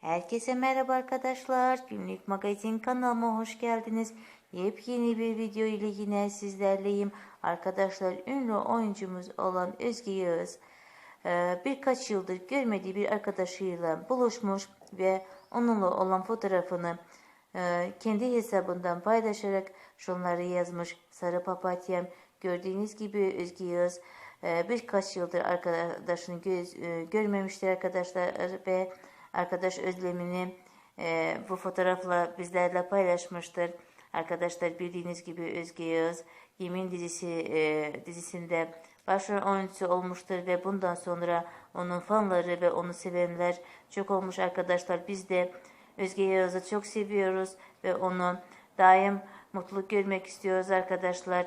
Herkese merhaba arkadaşlar. Günlük magazin kanalıma hoş geldiniz. Yepyeni bir video ile yine sizlerleyim. Arkadaşlar ünlü oyuncumuz olan Özge Yağız e, birkaç yıldır görmediği bir arkadaşıyla buluşmuş ve onunla olan fotoğrafını e, kendi hesabından paylaşarak şunları yazmış. Sarı papatyam gördüğünüz gibi Özge Yağız e, birkaç yıldır arkadaşını görmemiştir arkadaşlar ve arkadaş özlemini e, bu fotoğrafla bizlerle paylaşmıştır. Arkadaşlar bildiğiniz gibi Özge Yağız Yemin dizisi e, dizisinde başrol oyuncusu olmuştur ve bundan sonra onun fanları ve onu sevenler çok olmuş arkadaşlar. Biz de Özge Yağız'ı çok seviyoruz ve onu daim mutlu görmek istiyoruz arkadaşlar.